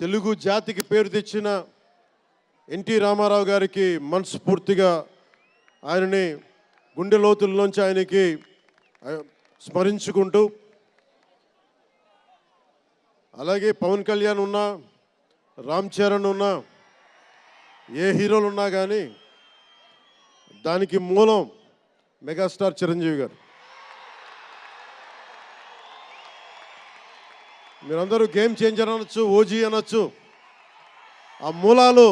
తెలుగు జాతికి పేరు తెచ్చిన ఎన్టీ రామారావు గారికి మనస్ఫూర్తిగా ఆయనని గుండె లోతుల్లోంచి ఆయనకి స్మరించుకుంటూ అలాగే పవన్ కళ్యాణ్ ఉన్నా రామ్ చరణ్ ఉన్నా ఏ హీరోలు ఉన్నా కానీ దానికి మూలం మెగాస్టార్ చిరంజీవి గారు. మీరందరూ గేమ్ చేంజర్ అనొచ్చు ఓజీ అనొచ్చు. ఆ మూలాలు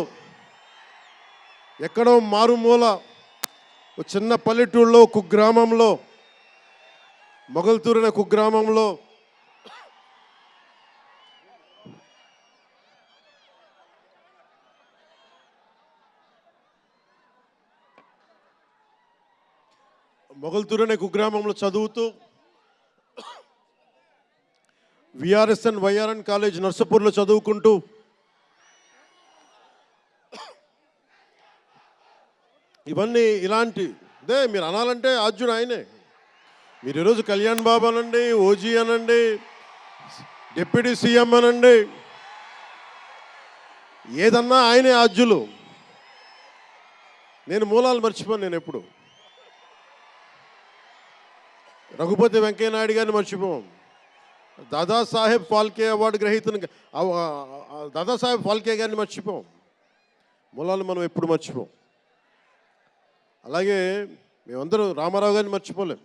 ఎక్కడో మారుమూల ఒక చిన్న పల్లెటూళ్ళలో కుగ్రామంలో మొగల్తూరు అనే కుగ్రామంలో మొగల్తూరు అనే కుగ్రామంలో చదువుతూ విఆర్ఎస్ఎన్ వైఆర్ఎన్ కాలేజ్ నర్సపూర్లో చదువుకుంటూ ఇవన్నీ ఇలాంటి అదే మీరు అనాలంటే ఆర్జున్ ఆయనే. మీరు ఈరోజు కళ్యాణ్ బాబు అనండి ఓజీ అనండి డిప్యూటీ సీఎం అనండి ఏదన్నా ఆయనే ఆజ్యులు నేను మూలాలు మర్చిపోను నేను ఎప్పుడు. రఘుపతి వెంకయ్య నాయుడు గారిని మర్చిపోము దాదాసాహెబ్ ఫాల్కే అవార్డు గ్రహీతను దాదాసాహెబ్ ఫాల్కే గారిని మర్చిపోం. మూలాలు మనం ఎప్పుడు మర్చిపోం. అలాగే మేమందరం రామారావు గారిని మర్చిపోలేం.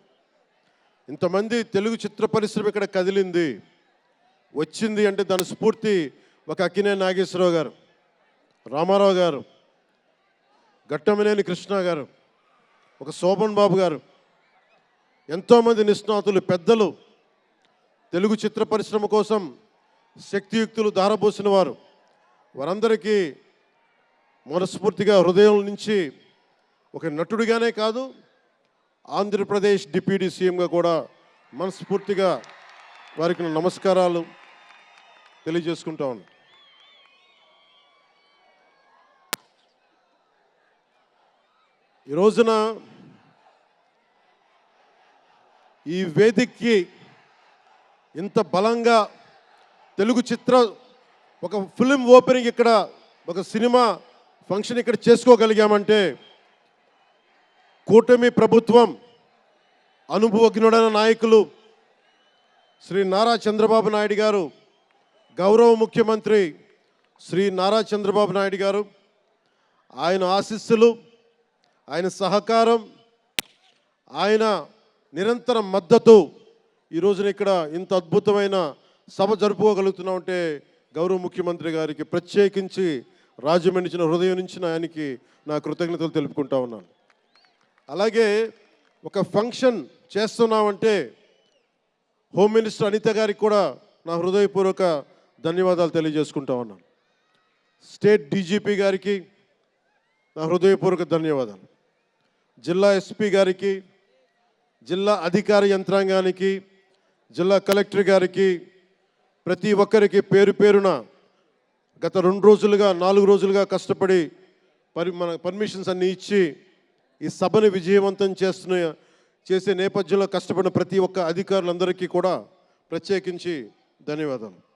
ఇంతమంది తెలుగు చిత్ర పరిశ్రమ ఇక్కడ కదిలింది. వచ్చింది అంటే దాని స్ఫూర్తి ఒక అక్కినే నాగేశ్వరరావు గారు రామారావు గారు గట్టమనేని కృష్ణ గారు ఒక శోభన్ బాబు గారు ఎంతోమంది నిష్ణాతులు పెద్దలు తెలుగు చిత్ర పరిశ్రమ కోసం శక్తియుక్తులు ధారపోసిన వారు వారందరికీ మనస్ఫూర్తిగా హృదయం నుంచి ఒక నటుడిగానే కాదు ఆంధ్రప్రదేశ్ డిప్యూటీ సీఎంగా కూడా మనస్ఫూర్తిగా వారికి నమస్కారాలు తెలియజేసుకుంటా ఉన్నాను. ఈ రోజున ఈ వేదికకి ఇంత బలంగా తెలుగు చిత్ర ఒక ఫిలిం ఓపెనింగ్ ఇక్కడ ఒక సినిమా ఫంక్షన్ ఇక్కడ చేసుకోగలిగామంటే కూటమి ప్రభుత్వం అనుభవజ్ఞుడైన నాయకులు శ్రీ నారా చంద్రబాబు నాయుడు గారు గౌరవ ముఖ్యమంత్రి శ్రీ నారా చంద్రబాబు నాయుడు గారు ఆయన ఆశీస్సులు ఆయన సహకారం ఆయన నిరంతర మద్దతు ఈ రోజున ఇక్కడ ఇంత అద్భుతమైన సభ జరుపుకోగలుగుతున్నామంటే గౌరవ ముఖ్యమంత్రి గారికి ప్రత్యేకించి రాజమండ్రి హృదయం నుంచి ఆయనకి నా కృతజ్ఞతలు తెలుపుకుంటా ఉన్నాను. అలాగే ఒక ఫంక్షన్ చేస్తున్నామంటే హోమ్ మినిస్టర్ అనిత గారికి కూడా నా హృదయపూర్వక ధన్యవాదాలు తెలియజేసుకుంటా ఉన్నాను. స్టేట్ డీజీపీ గారికి నా హృదయపూర్వక ధన్యవాదాలు. జిల్లా ఎస్పీ గారికి జిల్లా అధికార యంత్రాంగానికి జిల్లా కలెక్టర్ గారికి ప్రతి ఒక్కరికి పేరు పేరున గత రెండు రోజులుగా నాలుగు రోజులుగా కష్టపడి పరి మన పర్మిషన్స్ అన్నీ ఇచ్చి ఈ సభను విజయవంతం చేస్తున్న చేసే నేపథ్యంలో కష్టపడిన ప్రతి ఒక్క అధికారులందరికీ కూడా ప్రత్యేకించి ధన్యవాదాలు.